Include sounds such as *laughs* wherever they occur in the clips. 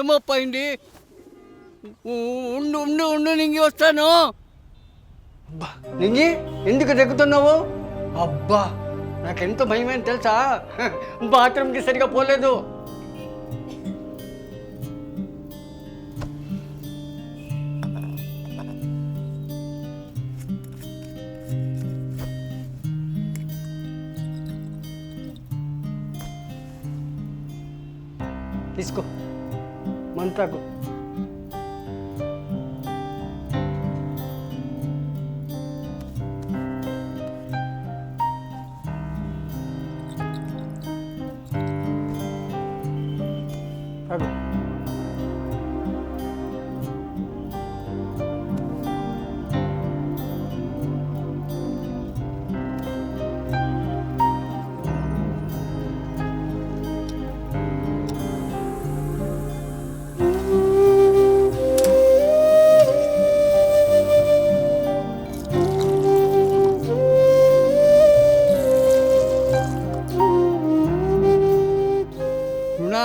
ఏమప్పయింది? ఉండు ఉండు ఉండు నింగి వస్తాను. అబ్బా నింగి ఎందుకు దగ్గుతున్నావు? అబ్బా నాకెంత భయమేం తెలుసా? బాత్రూమ్కి సరిగా పోలేదు. తీసుకో. మంత్రాకు.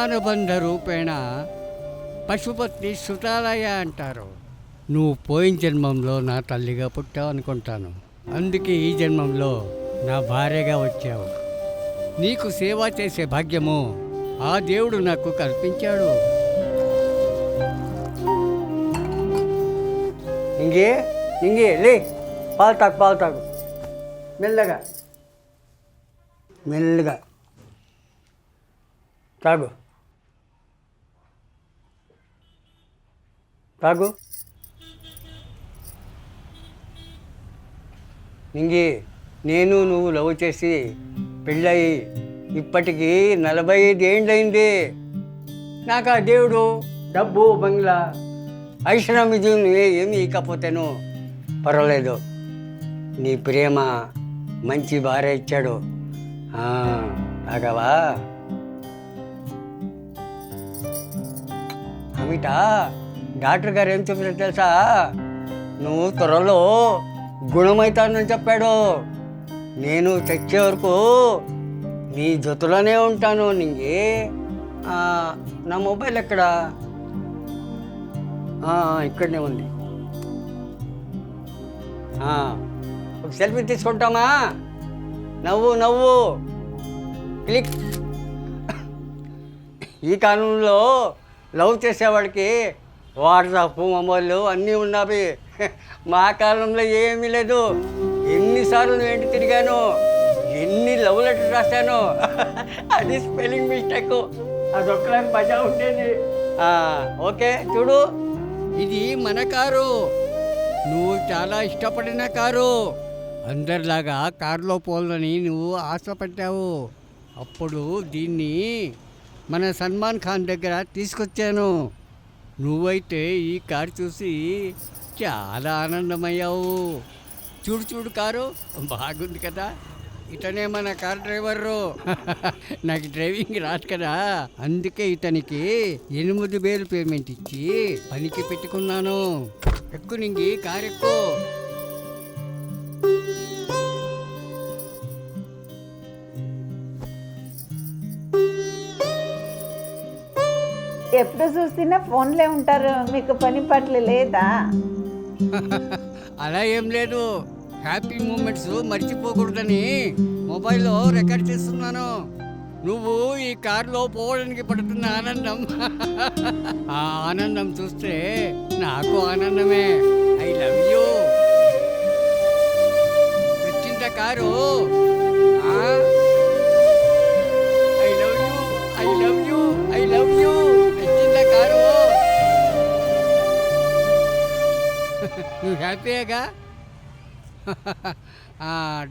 అనుబంధ రూపేణ పశుపతి శృతాలయ అంటారు. నువ్వు పోయిన జన్మంలో నా తల్లిగా పుట్టావు అనుకుంటాను. అందుకే ఈ జన్మంలో నా భార్యగా వచ్చావు. నీకు సేవ చేసే భాగ్యము ఆ దేవుడు నాకు కల్పించాడు. ఇంగే ఇంగే లే పాలు తాకు మెల్లగా. మెల్లగా. తాగు. తాగు. నింగి నేను నువ్వు లవ్ చేసి పెళ్ళయి ఇప్పటికీ నలభై ఐదు నాకు ఆ దేవుడు డబ్బు బంగ్లా ఐశ్వర్యం ఏమి ఇకపోతేను పర్వాలేదు. నీ ప్రేమ మంచి భార్య ఇచ్చాడు. ఆగవా తాగావా? డాక్టర్ గారు ఏం చెప్పారో తెలుసా? నువ్వు త్వరలో గుణమవుతానని చెప్పాడు. నేను చచ్చే వరకు నీ జొత్తులోనే ఉంటాను. నీకే నా మొబైల్ ఎక్కడా? ఇక్కడనే ఉంది. ఒక సెల్ఫీ తీసుకుంటామా? నవ్వు నవ్వు. క్లిక్. ఈ కాలంలో లవ్ చేసేవాడికి వాట్సాప్ మొబైల్ అన్నీ ఉన్నవి. మా కాలంలో ఏమీ లేదు. ఎన్నిసార్లు నేను తిరిగాను. ఎన్ని లవ్ లెటర్ రాశాను. అది స్పెల్లింగ్ మిస్టేక్. అదొక్కలా మజా ఉండేది. ఓకే చూడు. ఇది మన కారు. నువ్వు చాలా ఇష్టపడిన కారు. అందరిలాగా కారులో పోలని నువ్వు ఆశపడ్డావు. అప్పుడు దీన్ని మన సల్మాన్ ఖాన్ దగ్గర తీసుకొచ్చాను. నువ్వైతే ఈ కారు చూసి చాలా ఆనందమయ్యావు. చూడు చూడు కారు బాగుంది కదా. ఇతనే మన కార్ డ్రైవరు *laughs* నాకు డ్రైవింగ్ రాదు కదా. అందుకే ఇతనికి ఎనిమిది వేలు పేమెంట్ ఇచ్చి పనికి పెట్టుకున్నాను. ఎక్కు నింగి కారు ఎక్కువ ఎప్పుడు చూసినా ఫోన్లే ఉంటారు. మీకు పని పట్ల లేదా? అలా ఏం లేదు. హ్యాపీ మూమెంట్స్ మర్చిపోకూడదని మొబైల్లో రికార్డ్ చేస్తున్నాను. నువ్వు ఈ కారులో పోవడానికి పడుతున్న ఆనందం. ఆ ఆనందం చూస్తే నాకు ఆనందమే. I love you. వచ్చిందా కారు? నువ్వు హ్యాపీయేగా? *laughs*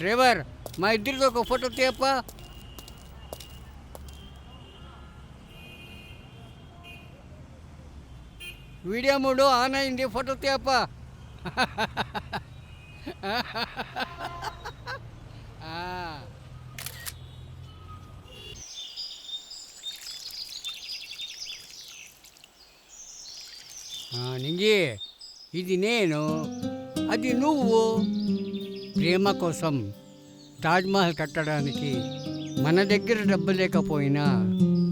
డ్రైవర్ మా ఇద్దరితో ఒక ఫోటో తీయప్ప. వీడియో మూడు ఆన్ అయింది ఫోటో తీయప్ప. *laughs* నింగి. ఇది నేను అది నువ్వు. ప్రేమ కోసం తాజ్మహల్ కట్టడానికి మన దగ్గర డబ్బు లేకపోయినా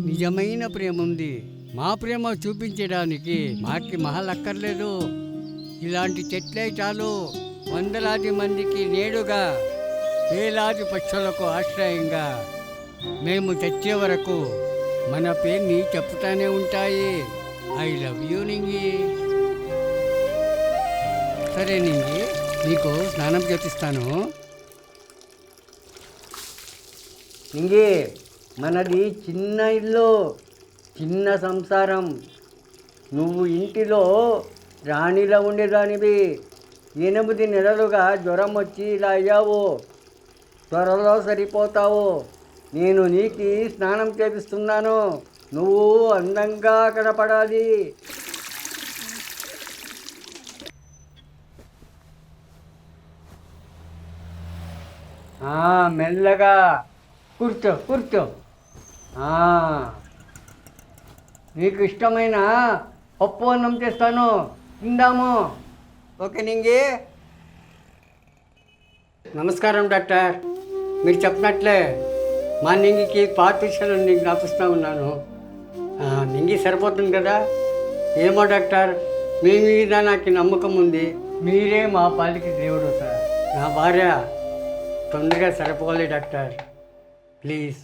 నిజమైన ప్రేమ ఉంది మా ప్రేమ చూపించడానికి మాకి మహల్ అక్కర్లేదు. ఇలాంటి చెట్లే చాలు. వందలాది మందికి నేడుగా వేలాది పక్షులకు ఆశ్రయంగా మేము చచ్చే వరకు మన పేరుని చెప్తానే ఉంటాయి. ఐ లవ్ యూ నింగి. సరే నింగి నీకు స్నానం చేపిస్తాను. నింగి మనది చిన్న ఇల్లు చిన్న సంసారం. నువ్వు ఇంటిలో రాణిలా ఉండేదానివి. ఎనిమిది నెలలుగా జ్వరం వచ్చి ఇలా అయ్యావు. త్వరలో సరిపోతావు. నేను నీకు స్నానం చేపిస్తున్నాను. నువ్వు అందంగా కనపడాలి. మెల్లగా. కూర్చో కూర్చో. నీకు ఇష్టమైన పప్పు అన్నం చేస్తాను. తిందాము. ఓకే నింగి. నమస్కారం డాక్టర్. మీరు చెప్పినట్లే మా నింగికి పార్టీషన్ నీకు రాపిస్తూ ఉన్నాను. నింగి సరిపోతుంది కదా? ఏమో డాక్టర్. మీ మీద నాకు నమ్మకం ఉంది. మీరే మా పాలికి దేవుడు సార్. నా భార్య. తొందరగా సరిపోవాలి డాక్టర్. ప్లీజ్.